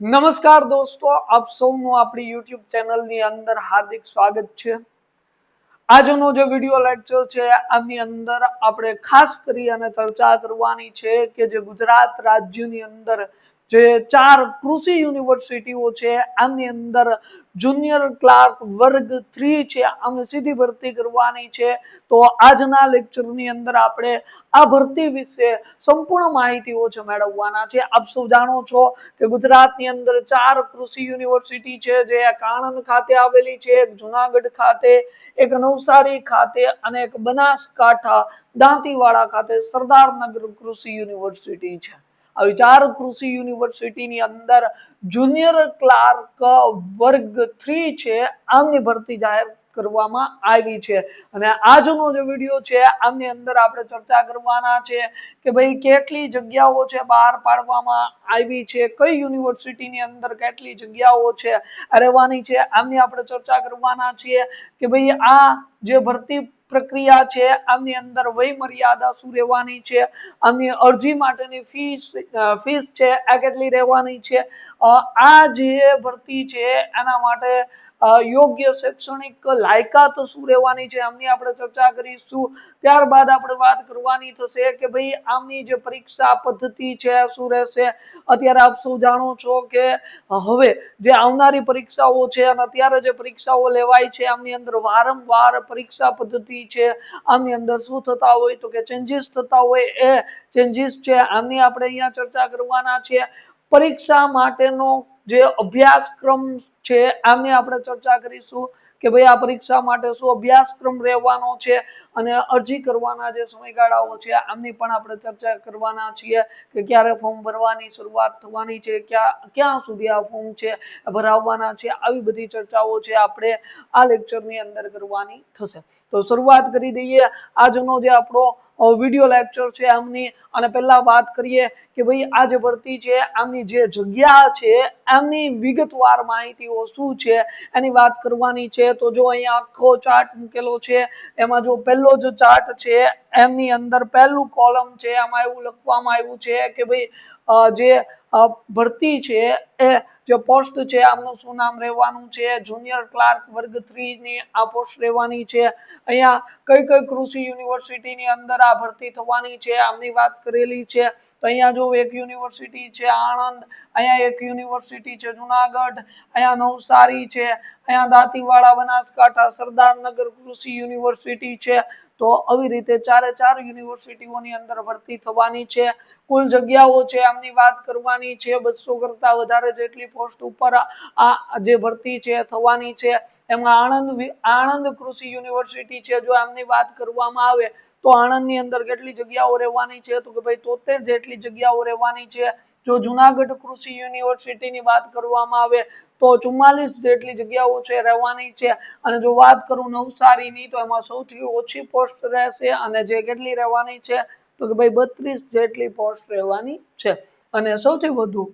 નમસ્કાર દોસ્તો, આપ સૌનું આપણી યુટ્યુબ ચેનલની અંદર હાર્દિક સ્વાગત છે. આજનો જે વીડિયો લેક્ચર છે, આની અંદર આપણે ખાસ કરી અને ચર્ચા કરવાની છે કે જે ગુજરાત રાજ્યની અંદર જે ચાર કૃષિ યુનિવર્સિટીઓ છે, આની અંદર જુનિયર ક્લાર્ક વર્ગ થ્રી છે, આને સીધી ભરતી કરવાની છે. તો આજના લેક્ચરની અંદર આપણે આ ભરતી વિશે સંપૂર્ણ માહિતીઓ છે મેળવવાના છે. આપ સૌ જાણો છો કે ગુજરાતની અંદર ચાર કૃષિ યુનિવર્સિટી છે, જે એક આણંદ ખાતે આવેલી છે, એક જુનાગઢ ખાતે, એક નવસારી ખાતે અને એક બનાસકાંઠા દાંતીવાડા ખાતે સરદારનગર કૃષિ યુનિવર્સિટી છે. આવી ચાર કૃષિ યુનિવર્સિટીની અંદર જુનિયર ક્લાર્ક વર્ગ થ્રી છે આમની ભરતી જાહેર કરવામાં આવી છે. અને આજનો જે વીડિયો છે, આની અંદર આપણે ચર્ચા કરવાના છે કે ભાઈ કેટલી જગ્યાઓ છે બહાર પાડવામાં આવી છે, કઈ યુનિવર્સિટીની અંદર કેટલી જગ્યાઓ છે, રહેવાની છે આમની આપણે ચર્ચા કરવાના છીએ કે ભાઈ આ જે ભરતી પ્રક્રિયા છે, આની અંદર વય મર્યાદા શું રહેવાની છે, આની અરજી માટેની ફીસ ફીસ છે, આ કેટલી રહેવાની છે. આ જે ભરતી છે, એના માટે યોગ્ય શૈક્ષણિક લાયકાત શું રહેવાની છે આમની આપણે ચર્ચા કરીશું. ત્યારબાદ આપણે વાત કરવાની થશે કે ભાઈ આમની જે પરીક્ષા પદ્ધતિ છે શું રહેશે? અત્યારે આપ સૌ જાણો છો કે હવે જે આવનારી પરીક્ષાઓ છે અને અત્યારે જે પરીક્ષાઓ લેવાય છે આમની અંદર વારંવાર પરીક્ષા પદ્ધતિ છે. આમની અંદર શું થતા હોય તો કે ચેન્જીસ થતા હોય એ ચેન્જીસ છે આમની આપણે અહીંયા ચર્ચા કરવાના છે. પરીક્ષા માટેનો જે અભ્યાસક્રમ છે, આની આપણે ચર્ચા કરીશું કે ભાઈ આ પરીક્ષા માટે શું અભ્યાસક્રમ રહેવાનો છે અને અરજી કરવાના જે સમયગાળાઓ છે આમની પણ આપણે ચર્ચા કરવાના છીએ કે ક્યારે ફોર્મ ભરવાની શરૂઆત થવાની છે, ક્યાં ક્યાં સુધી આ ફોર્મ છે, ભરાવવાના છે, આવી બધી ચર્ચાઓ છે આપણે આ લેક્ચરની અંદર કરવાની થશે. તો શરૂઆત કરી દઈએ. આજનો જે આપણો વીડિયો લેક્ચર છે આમની અને પહેલા વાત કરીએ કે ભાઈ આ જે ભરતી છે આમની જે જગ્યા છે, એમની વિગતવાર માહિતીઓ શું છે, એની વાત કરવાની છે. તો જો અહીંયા આખો ચાર્ટ મૂકેલો છે, એમાં જો પહેલો જ ચાર્ટ છે, એમની અંદર પહેલું કોલમ છે, એમાં એવું લખવામાં આવ્યું છે કે ભાઈ જે ભરતી છે. એ જે પોસ્ટ છે, આમનું શું નામ રહેવાનું છે, જુનિયર ક્લાર્ક વર્ગ થ્રીની આ પોસ્ટ રહેવાની છે. અહીંયા કઈ કઈ કૃષિ યુનિવર્સિટીની અંદર આ ભરતી થવાની છે, આમની વાત કરેલી છે. અહીંયા જો એક યુનિવર્સિટી છે, આણંદ, અહીંયા એક યુનિવર્સિટી છે, જુનાગઢ, અહીંયા નવસારી છે, અહીંયા દાંતીવાડા, બનાસકાંઠા, સરદારનગર કૃષિ યુનિવર્સિટી છે. તો આવી રીતે ચારે ચાર યુનિવર્સિટીઓની અંદર ભરતી થવાની છે. કુલ જગ્યાઓ છે, આમની વાત કરવાની છે, બસો કરતા વધારે જેટલી પોસ્ટ ઉપર આ જે ભરતી છે, થવાની છે. એમાં આણંદ આણંદ કૃષિ યુનિવર્સિટી છે, જો આમની વાત કરવામાં આવે, તો આણંદની અંદર કેટલી જગ્યાઓ રહેવાની છે? તો કે ભાઈ તોતેર જેટલી જગ્યાઓ રહેવાની છે. જો જુનાગઢ કૃષિ યુનિવર્સિટીની વાત કરવામાં આવે, તો ચુમ્માલીસ જેટલી જગ્યાઓ છે રહેવાની છે. અને જો વાત કરું નવસારીની, તો એમાં સૌથી ઓછી પોસ્ટ રહેશે અને જે કેટલી રહેવાની છે? તો કે ભાઈ બત્રીસ જેટલી પોસ્ટ રહેવાની છે. અને સૌથી વધુ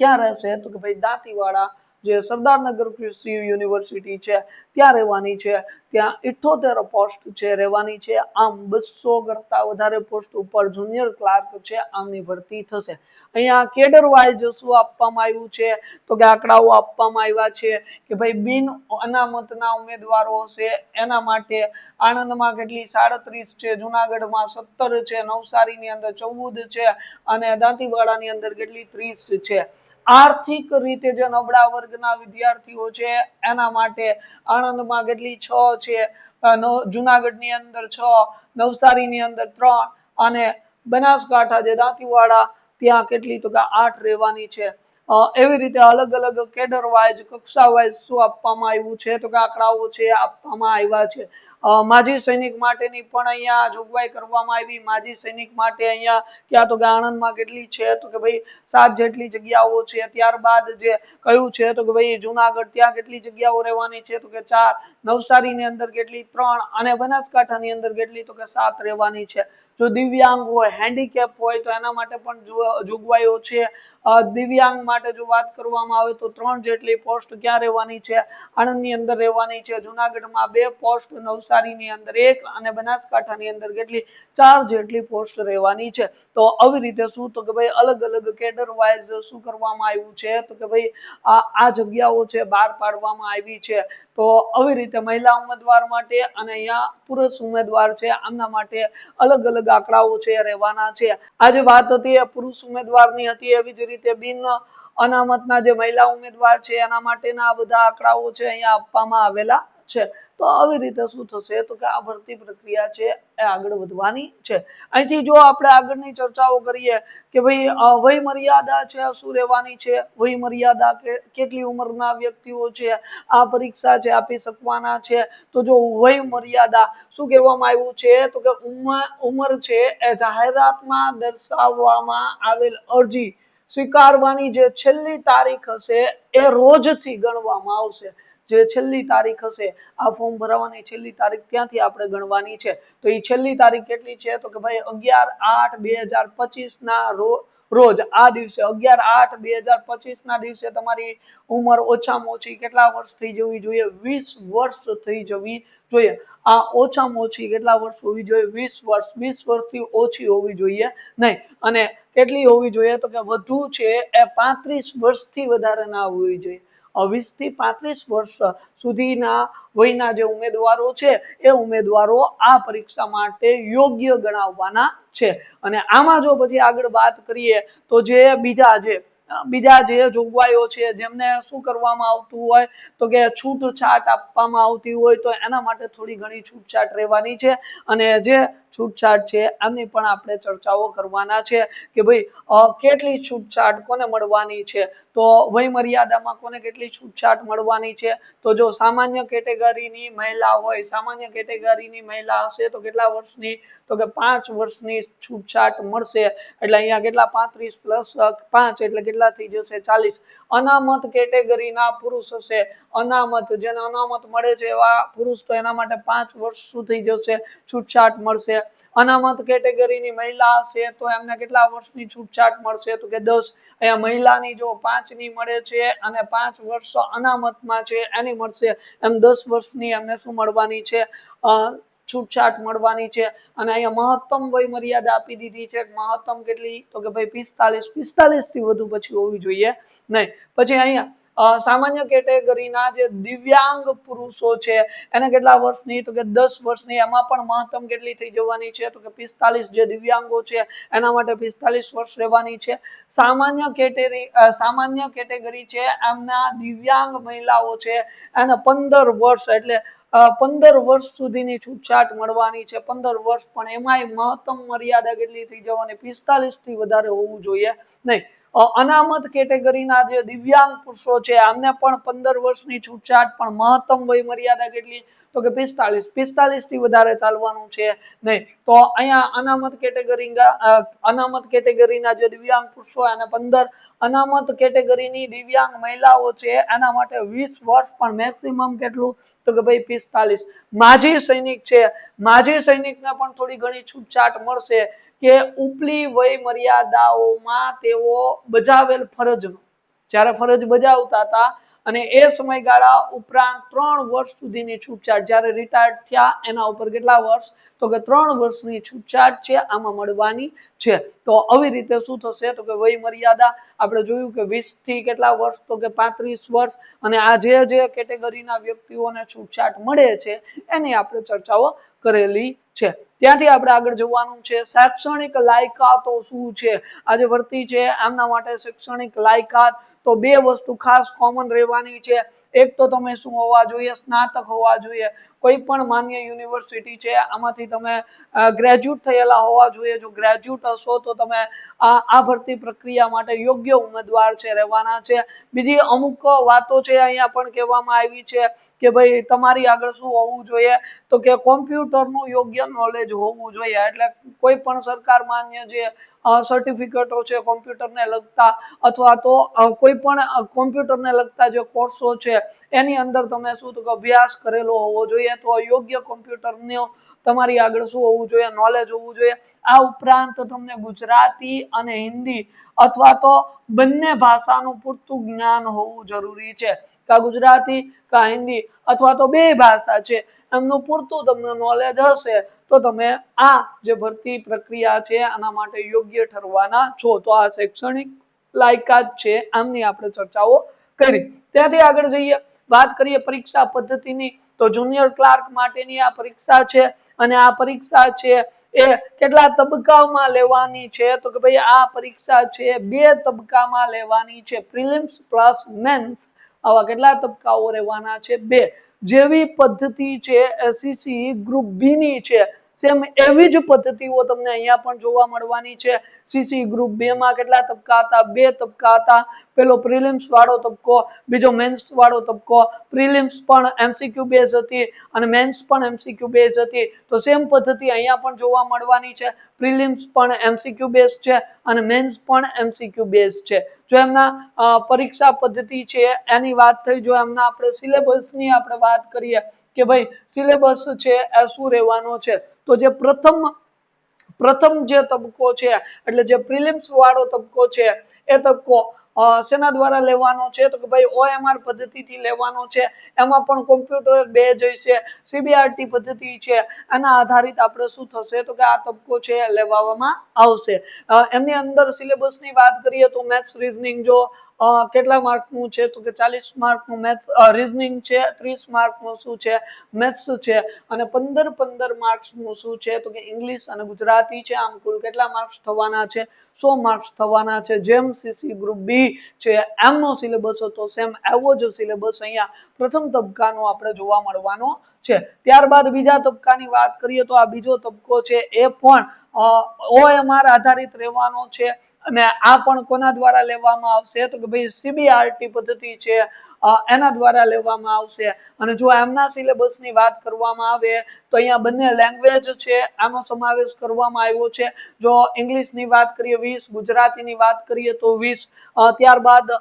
ક્યાં રહેશે તો કે ભાઈ દાંતીવાડા જે સરદારનગર કૃષિ યુનિવર્સિટી છે, ત્યાં રહેવાની છે. ત્યાં ઇઠોતેર પોસ્ટ છે, રહેવાની છે. આમ બસો કરતા વધારે પોસ્ટ ઉપર જુનિયર ક્લાર્ક છે, આમની ભરતી થશે. અહીંયા કેડર વાઇઝ શું આપવામાં આવ્યું છે? તો કે આંકડાઓ આપવામાં આવ્યા છે કે ભાઈ બિન અનામતના ઉમેદવારો હશે. એના માટે આણંદમાં કેટલી? સાડત્રીસ છે. જુનાગઢમાં સત્તર છે. નવસારીની અંદર ચૌદ છે. અને દાંતીવાડાની અંદર કેટલી? ત્રીસ છે. આર્થિક રીતે જે નબળા વર્ગના વિદ્યાર્થીઓ છે, એના માટે આણંદમાં કેટલી છ છે જુનાગઢની અંદર છ, નવસારીની અંદર ત્રણ અને બનાસકાંઠા જે દાંતીવાડા, ત્યાં કેટલી તો કે આઠ રહેવાની છે. એવી રીતે અલગ અલગ કેડર વાઇઝ કક્ષા વાઇઝ શું આપવામાં આવ્યું છે, તો કે આંકડાઓ છે, આપવામાં આવ્યા છે. માજી સૈનિક માટેની પણ અહીંયા જોગવાઈ કરવામાં આવી. માજી સૈનિક માટે અહીંયા ક્યાં તો કે આણંદમાં કેટલી છે તો કે ભાઈ સાત જેટલી જગ્યાઓ છે. ત્યારબાદ જે કયું છે તો કે ભાઈ જુનાગઢ ત્યાં કેટલી જગ્યાઓ રહેવાની છે તો કે ચાર. નવસારીની અંદર કેટલી? ત્રણ. અને બનાસકાંઠાની અંદર કેટલી? તો કે સાત રહેવાની છે. જો દિવ્યાંગ હોય હેન્ડીકેપ હોય, તો એના માટે પણ જોગવાઈઓ છે. દિવ્યાંગ માટે જો વાત કરવામાં આવે તો ત્રણ જેટલી પોસ્ટ ક્યાં રહેવાની છે? આણંદની અંદર રહેવાની છે, જુનાગઢમાં બે પોસ્ટ નવસારીની અંદર એક અને બનાસકાંઠાની અંદર કેટલી? ચાર જેટલી પોસ્ટ રહેવાની છે. તો આવી રીતે શું? તો કે ભાઈ અલગ અલગ કેડર વાઇઝ શું કરવામાં આવ્યું છે? તો કે ભાઈ આ જગ્યાઓ છે, બહાર પાડવામાં આવી છે. તો આવી રીતે મહિલા ઉમેદવાર માટે અને અહીંયા પુરુષ ઉમેદવાર છે, આમના માટે અલગ અલગ આંકડાઓ છે, રહેવાના છે. આજે વાત હતી એ પુરુષ ઉમેદવારની હતી, એવી જ રીતે બિન અનામતના જે મહિલા ઉમેદવાર છે, એના માટેના આ બધા આંકડાઓ છે અહીંયા આપવામાં આવેલા. છે. તો આવી રીતે શું થશે? તો કે આ ભરતી પ્રક્રિયા છે એ આગળ વધવાની છે. અહીંથી જો આપણે આગળની ચર્ચાઓ કરીએ કે ભાઈ વય મર્યાદા છે, શું રહેવાની છે? વય મર્યાદા કેટલી ઉંમરના વ્યક્તિઓ છે? આ પરીક્ષા છે આપી શકવાના છે? તો જો વય મર્યાદા શું કહેવામાં આવ્યું છે? તો કે ઉંમર ઉંમર છે એ જાહેરાતમાં દર્શાવવામાં આવેલ અરજી સ્વીકારવાની જે છેલ્લી તારીખ હશે એ રોજથી ગણવામાં આવશે. જે છેલ્લી તારીખ હશે, આ ફોર્મ ભરવાની છેલ્લી તારીખ ત્યાંથી આપણે ગણવાની છે? તો એ છેલ્લી તારીખ કેટલી છે? તો કે ભાઈ અગિયાર આઠ બે હજાર પચીસ ના રો- રોજ, આ દિવસે અગિયાર આઠ બે હજાર પચીસ ના દિવસે તમારી ઉંમર ઓછામાં ઓછી કેટલા વર્ષ થઈ જવી જોઈએ? વીસ વર્ષ થઈ જવી જોઈએ. આ ઓછામાં ઓછી કેટલા વર્ષ હોવી જોઈએ? વીસ વર્ષ. વીસ વર્ષથી ઓછી હોવી જોઈએ નહીં. અને કેટલી હોવી જોઈએ? તો કે વધુ છે એ પાંત્રીસ વર્ષથી વધારે ના હોવી જોઈએ. વીસથી પાંત્રીસ વર્ષ સુધીના વયના જે ઉમેદવારો છે, એ ઉમેદવારો આ પરીક્ષા માટે યોગ્ય ગણાવવાના છે. અને આમાં જો પછી આગળ વાત કરીએ, તો જે બીજા જે બીજા જે જોગવાઈઓ છે, જેમને શું કરવામાં આવતું હોય, તો કે છૂટછાટ આપવામાં આવતી હોય, તો એના માટે થોડી ઘણી છૂટછાટ રહેવાની છે. અને જે છૂટછાટ છે આની પણ આપણે ચર્ચાઓ કરવાના છે કે ભાઈ કેટલી છૂટછાટ કોને મળવાની છે? તો વય મર્યાદામાં કોને કેટલી છૂટછાટ મળવાની છે? તો જો સામાન્ય કેટેગરીની મહિલા હોય, સામાન્ય કેટેગરીની મહિલા હશે, તો કેટલા વર્ષની? તો કે પાંચ વર્ષની છૂટછાટ મળશે. એટલે અહીંયા કેટલા? પાંત્રીસ પ્લસ, પાંચ એટલે કેટલા? થઈ જશે ચાલીસ. અનામત કેટેગરીના પુરુષ હશે. અનામત, જેને અનામત મળે છે એવા પુરુષ તો એના માટે પાંચ વર્ષ શું થઈ જશે? છૂટછાટ મળશે. અનામત કેટેગરીની મહિલા હશે તો એમને કેટલા વર્ષની છૂટછાટ મળશે? તો કે દસ. અહીંયા મહિલાની જો પાંચની મળે છે અને પાંચ વર્ષ અનામતમાં છે, એની મળશે. એમ દસ વર્ષની એમને શું મળવાની છે? છૂટછાટ મળવાની છે. અને અહીંયા મહત્તમ વય મર્યાદા આપી દીધી છે. મહત્તમ કેટલી? તો કે ભાઈ પિસ્તાલીસ. પિસ્તાલીસથી વધુ પછી હોવી જોઈએ. નહીં. પછી અહીંયા સામાન્ય કેટેગરીના જે દિવ્યાંગ પુરુષો છે, એને કેટલા વર્ષની તો કે દસ વર્ષની, એમાં પણ મહત્તમ કેટલી થઈ જવાની છે? તો કે પિસ્તાલીસ જે દિવ્યાંગો છે, એના માટે પિસ્તાલીસ વર્ષ રહેવાની છે. સામાન્ય કેટેગરી સામાન્ય કેટેગરી છે, એમના દિવ્યાંગ મહિલાઓ છે, એને પંદર વર્ષ એટલે પંદર વર્ષ સુધીની છૂટછાટ મળવાની છે. પંદર વર્ષ પણ એમાંય મહત્તમ મર્યાદા કેટલી થઈ જવાની? પિસ્તાલીસથી વધારે હોવું જોઈએ. નહીં અનામત કેટેગરીના જે દિવ્યાંગ પુરુષો છે, આમને પણ પંદર વર્ષની છૂટછાટ, પણ મહત્તમ વય મર્યાદા કેટલી? તો કે પિસ્તાલીસ. પિસ્તાલીસથી વધારે ચાલવાનું છે નહીં. તો અહીંયા અનામત કેટેગરી અનામત કેટેગરીના જે દિવ્યાંગ પુરુષો એને પંદર અનામત કેટેગરીની દિવ્યાંગ મહિલાઓ છે, એના માટે વીસ વર્ષ પણ મેક્સિમમ કેટલું? તો કે ભાઈ પિસ્તાલીસ. માજી સૈનિક છે. માજી સૈનિકને પણ થોડી ઘણી છૂટછાટ મળશે. કે ઉપલી વય મર્યાદાઓમાં તેઓ બજાવેલ ફરજનો. જ્યારે ફરજ બજાવતા હતા અને એ સમયગાળા ઉપરાંત ત્રણ વર્ષ સુધીની છૂટછાટ, જ્યારે રિટાયર્ડ થયા એના ઉપર કેટલા વર્ષ? તો કે ત્રણ વર્ષની છૂટછાટ છે, આમાં મળવાની છે. તો આવી રીતે શું થશે? તો કે વય મર્યાદા આપણે જોયું કે વીસથી કેટલા વર્ષ? તો કે પાંત્રીસ વર્ષ. અને આ જે જે કેટેગરીના વ્યક્તિઓને છૂટછાટ મળે છે, એની આપણે ચર્ચાઓ કરેલી છે. ત્યાંથી આપણે આગળ જોવાનું છે, શૈક્ષણિક લાયકાતો શું છે? આજે ભરતી છે આમના માટે શૈક્ષણિક લાયકાત તો બે વસ્તુ ખાસ કોમન રહેવાની છે. એક તો તમે શું હોવા જોઈએ? સ્નાતક હોવા જોઈએ. કોઈ પણ માન્ય યુનિવર્સિટી છે, આમાંથી તમે ગ્રેજ્યુએટ થયેલા હોવા જોઈએ. જો ગ્રેજ્યુએટ હશો તો તમે આ આ ભરતી પ્રક્રિયા માટે યોગ્ય ઉમેદવાર છે, રહેવાના છે. બીજી અમુક વાતો છે અહીંયા પણ કહેવામાં આવી છે. કે ભાઈ તમારી આગળ શું હોવું જોઈએ? તો કે કોમ્પ્યુટરનું યોગ્ય નોલેજ હોવું જોઈએ. એટલે કોઈ પણ સરકાર માન્ય જે સર્ટિફિકેટો છે કોમ્પ્યુટરને લગતા અથવા તો કોઈ પણ કોમ્પ્યુટરને લગતા જે કોર્સો છે, એની અંદર તમે શું તો અભ્યાસ કરેલો હોવો જોઈએ. તો યોગ્ય કોમ્પ્યુટરનો તમારી આગળ શું હોવું જોઈએ? નોલેજ હોવું જોઈએ. આ ઉપરાંત તમને ગુજરાતી અને હિન્દી અથવા તો બંને ભાષાનું પૂરતું જ્ઞાન હોવું જરૂરી છે. કા ગુજરાતી, કા હિન્દી અથવા તો બે ભાષા છે, એમનું પૂરતું તમને નોલેજ હશે, તો તમે આ જે ભરતી પ્રક્રિયા છે, આના માટે યોગ્ય ઠરવાના છો. તો આ શૈક્ષણિક લાયકાત છે, આમની આપણે ચર્ચાઓ કરી. ત્યાંથી આગળ જઈએ. વાત કરીએ પરીક્ષા પદ્ધતિની, તો જુનિયર ક્લાર્ક માટેની આ પરીક્ષા છે, અને આ પરીક્ષા છે એ કેટલા તબક્કામાં લેવાની છે? તો કે ભાઈ આ પરીક્ષા છે, બે તબક્કામાં લેવાની છે પ્રિલિમ્સ પ્લસ મેન્સ આવા કેટલા તબક્કાઓ રહેવાના છે? બે. જેવી પદ્ધતિ છે એસસીસી ગ્રુપ બી ની છે સેમ એવી જ પદ્ધતિઓ તમને અહીંયા પણ જોવા મળવાની છે. સીસી ગ્રુપ બે માં કેટલા તબક્કા હતા? બે તબક્કા હતા. પેલો પ્રિલિમ્સ વાળો તબક્કો, બીજો મેન્સ વાળો તબક્કો. પ્રિલિમ્સ પણ એમસીક્યુ બેઝ હતી અને મેન્સ પણ એમસીક્યુ બેઝ હતી. તો સેમ પદ્ધતિ અહીંયા પણ જોવા મળવાની છે. પ્રિલિમ્સ પણ એમસીક્યુ બેઝ છે અને મેન્સ પણ એમસીક્યુ બેઝ છે. જો એમના પરીક્ષા પદ્ધતિ છે, એની વાત થઈ, જો એમના આપણે સિલેબસની આપણે વાત કરીએ કે ભાઈ સિલેબસ છે એ શું રહેવાનો છે? તો જે પ્રથમ પ્રથમ જે તબક્કો છે, એટલે જે પ્રિલિમ્સ વાળો તબક્કો છે, એ તબક્કો શેના દ્વારા લેવાનો છે? તો કે ભાઈ ઓએમઆર પદ્ધતિથી લેવાનો છે. એમાં પણ કોમ્પ્યુટર બે હશે સીબીઆરટી પદ્ધતિ છે. એના આધારિત આપણે શું થશે? તો કે આ તબક્કો છે લેવામાં આવશે. એની અંદર સિલેબસની વાત કરીએ તો મેથ્સ રિઝનિંગ જો કેટલા માર્કનું છે તો કે ચાલીસ માર્કનું મેથ્સ રિઝનિંગ છે, ત્રીસ માર્કનું શું છે, મેથ્સ છે અને પંદર પંદર માર્ક્સનું શું છે તો કે ઇંગ્લિશ અને ગુજરાતી છે. આમ કુલ કેટલા માર્ક્સ થવાના છે? સો માર્ક્સ થવાના છે. જેમ સીસી ગ્રુપ બી છે, એમનો સિલેબસ હતો, સેમ એવો જ સિલેબસ અહીંયા પ્રથમ તબક્કાનો આપણે જોવા મળવાનો છે. ત્યારબાદ બીજા તબક્કાની વાત કરીએ તો આ બીજો તબક્કો છે એ પણ ઓએમઆર આધારિત રહેવાનો છે. અને આ પણ કોના દ્વારા લેવામાં આવશે? તો કે ભાઈ સીબીઆરટી પદ્ધતિ છે એના દ્વારા લેવામાં આવશે. અને જો એમના સિલેબસની વાત કરવામાં આવે, તો અહીંયા બંને લેંગ્વેજ છે, આનો સમાવેશ કરવામાં આવ્યો છે. જો ઇંગ્લિશની વાત કરીએ, વીસ, ગુજરાતીની વાત કરીએ, તો વીસ. ત્યારબાદ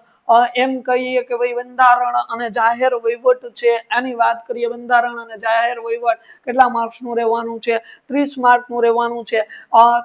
એમ કહીએ કે ભાઈ બંધારણ અને જાહેર વહીવટ છે. એની વાત કરીએ, બંધારણ અને જાહેર વહીવટ કેટલા માર્ક્સનું રહેવાનું છે? ત્રીસ માર્કનું રહેવાનું છે.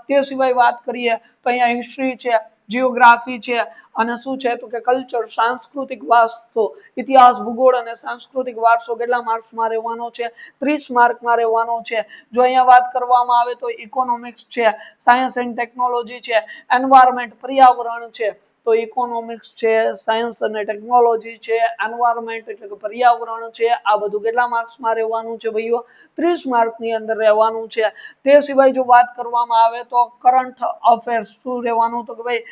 તે સિવાય વાત કરીએ, તો અહીંયા હિસ્ટ્રી છે જીઓગ્રાફી છે અને શું છે તો કે કલ્ચર સાંસ્કૃતિક વારસો, ઇતિહાસ, ભૂગોળ અને સાંસ્કૃતિક વારસો કેટલા માર્ક્સમાં રહેવાનો છે? ત્રીસ માર્કમાં રહેવાનો છે. જો અહીંયા વાત કરવામાં આવે તો ઇકોનોમિક્સ છે સાયન્સ એન્ડ ટેકનોલોજી છે એન્વાયરમેન્ટ પર્યાવરણ છે. તો ઇકોનોમિક્સ છે સાયન્સ અને ટેકનોલોજી છે એન્વાયરમેન્ટ એટલે કે પર્યાવરણ છે, આ બધું કેટલા માર્ક્સમાં રહેવાનું છે ભાઈઓ? ત્રીસ માર્કની અંદર રહેવાનું છે. તે સિવાય જો વાત કરવામાં આવે તો કરંટ અફેર્સ શું રહેવાનું? તો કે ભાઈ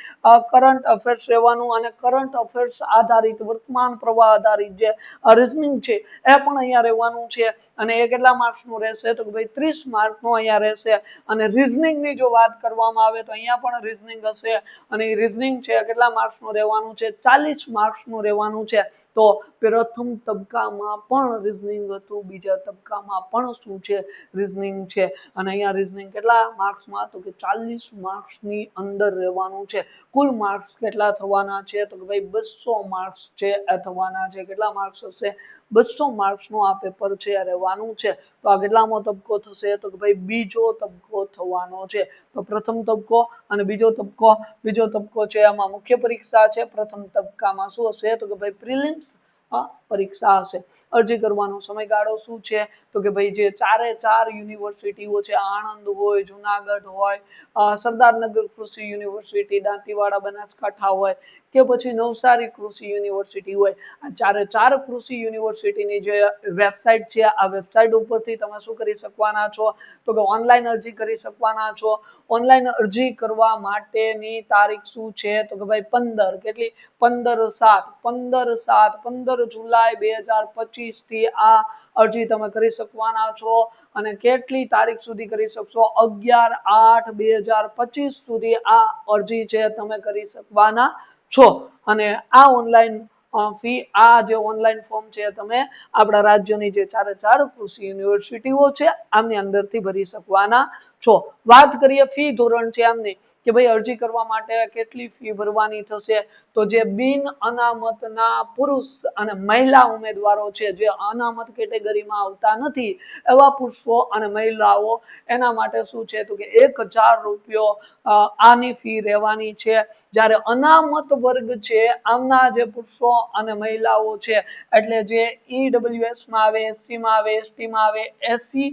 કરંટ અફેર્સ રહેવાનું અને કરંટ અફેર્સ આધારિત, વર્તમાન પ્રવાહ આધારિત જે રિઝનિંગ છે, એ પણ અહીંયા રહેવાનું છે. અને એ કેટલા માર્ક્સનું રહેશે? તો કે ભાઈ ત્રીસ માર્કનું અહીંયા રહેશે. અને રિઝનિંગની જો વાત કરવામાં આવે તો અહીંયા પણ રિઝનિંગ હશે. અને એ રિઝનિંગ છે, કેટલા માર્ક્સનું રહેવાનું છે? ચાલીસ માર્ક્સનું રહેવાનું છે. તો પ્રથમ તબક્કામાં પણ રિઝનિંગ હતું, બીજા તબક્કામાં પણ શું છે? રિઝનિંગ છે. અને અહીંયા રિઝનિંગ કેટલા માર્ક્સમાં તો કે ચાલીસ માર્ક્સની અંદર રહેવાનું છે. કુલ માર્ક્સ કેટલા થવાના છે? તો કે ભાઈ બસો માર્ક્સ છે, એ થવાના છે. કેટલા માર્ક્સ હશે? બસો માર્ક્સનું આ પેપર છે, એ રહેવાનું છે. તો આ કેટલામો તબક્કો થશે? તો કે ભાઈ બીજો તબક્કો થવાનો છે. તો પ્રથમ તબક્કો અને બીજો તબક્કો. બીજો તબક્કો છે એમાં મુખ્ય પરીક્ષા છે. પ્રથમ તબક્કામાં શું હશે? તો કે ભાઈ પ્રિલિમ્સ 啊 પરીક્ષા હશે. અરજી કરવાનો સમયગાળો શું છે? તો કે ભાઈ જે ચારે ચાર યુનિવર્સિટીઓ છે, આણંદ હોય, જુનાગઢ હોય સરદારનગર કૃષિ યુનિવર્સિટી, દાંતીવાડા, બનાસકાંઠા હોય, કે પછી નવસારી કૃષિ યુનિવર્સિટી હોય, આ ચારે ચાર કૃષિ યુનિવર્સિટીની જે વેબસાઇટ છે, આ વેબસાઇટ ઉપરથી તમે શું કરી શકવાના છો? તો કે ઓનલાઈન અરજી કરી શકવાના છો. ઓનલાઈન અરજી કરવા માટેની તારીખ શું છે? તો કે ભાઈ પંદર, કેટલી? પંદર સાત પંદર સાત, પંદર જુલાઈ બે હજાર પચીસથી આ અરજી તમે કરી શકવાના છો અને કેટલી તારીખ સુધી કરી શકશો? અગિયાર આઠ બે હજાર પચીસ સુધી આ અરજી છે તમે કરી શકવાના છો. અને આ ઓનલાઈન ફી, આ જે ઓનલાઈન ફોર્મ છે તમે આપણા રાજ્યની જે ચારે ચાર કૃષિ યુનિવર્સિટીઓ છે આમની અંદરથી ભરી શકવાના છો. વાત કરીએ ફી ધોરણ છે આમની. કે ભાઈ અરજી કરવા માટે કેટલી ફી ભરવાની થશે? તો જે બિન અનામતના પુરુષ અને મહિલા ઉમેદવારો છે, જે અનામત કેટેગરીમાં આવતા નથી, એવા પુરુષો અને મહિલાઓ, એના માટે શું છે? તો કે એક હજાર રૂપિયો આની ફી રહેવાની છે. જ્યારે અનામત વર્ગ છે, આમના જે પુરુષો અને મહિલાઓ છે, એટલે જે ઈડબ્લ્યુએસમાં આવે એસસીમાં આવે એસટીમાં આવે એસસી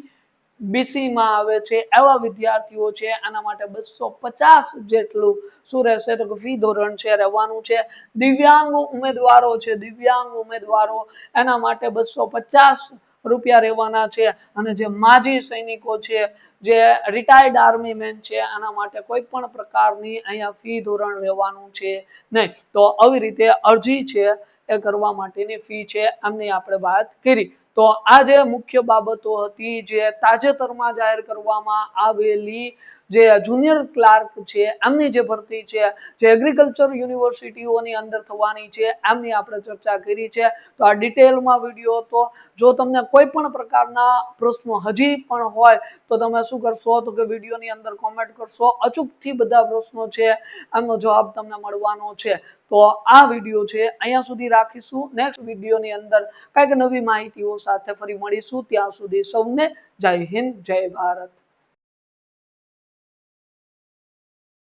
બીસી માં આવે છે, એવા વિદ્યાર્થીઓ છે, આના માટે બસો પચાસ જેટલું શું રહેશે તો કે ફી ધોરણ છે, રહેવાનું છે. દિવ્યાંગ ઉમેદવારો છે, દિવ્યાંગ ઉમેદવારો, એના માટે બસો પચાસ રૂપિયા રહેવાના છે. અને જે માજી સૈનિકો છે, જે રિટાયર્ડ આર્મી મેન છે, આના માટે કોઈ પણ પ્રકારની અહીંયા ફી ધોરણ રહેવાનું છે નહીં. તો આવી રીતે અરજી છે, એ કરવા માટેની ફી છે. આમની આપણે વાત કરી. તો આ જે મુખ્ય બાબતો હતી જે તાજેતરમાં જાહેર કરવામાં આવેલી જે જુનિયર ક્લાર્ક છે, એમની જે ભરતી છે, જે એગ્રીકલ્ચર યુનિવર્સિટીઓની અંદર થવાની છે, એમની આપણે ચર્ચા કરી છે. તો આ ડિટેલમાં વીડિયો હતો. જો તમને કોઈ પણ પ્રકારના પ્રશ્નો હજી પણ હોય, તો તમે શું કરશો? તો કે વિડીયોની અંદર કોમેન્ટ કરશો. અચૂકથી બધા પ્રશ્નો છે આનો જવાબ તમને મળવાનો છે. તો આ વીડિયો છે, અહીંયા સુધી રાખીશું. નેક્સ્ટ વિડીયોની અંદર કંઈક નવી માહિતીઓ સાથે ફરી મળીશું. ત્યાં સુધી સૌને જય હિન્દ, જય ભારત.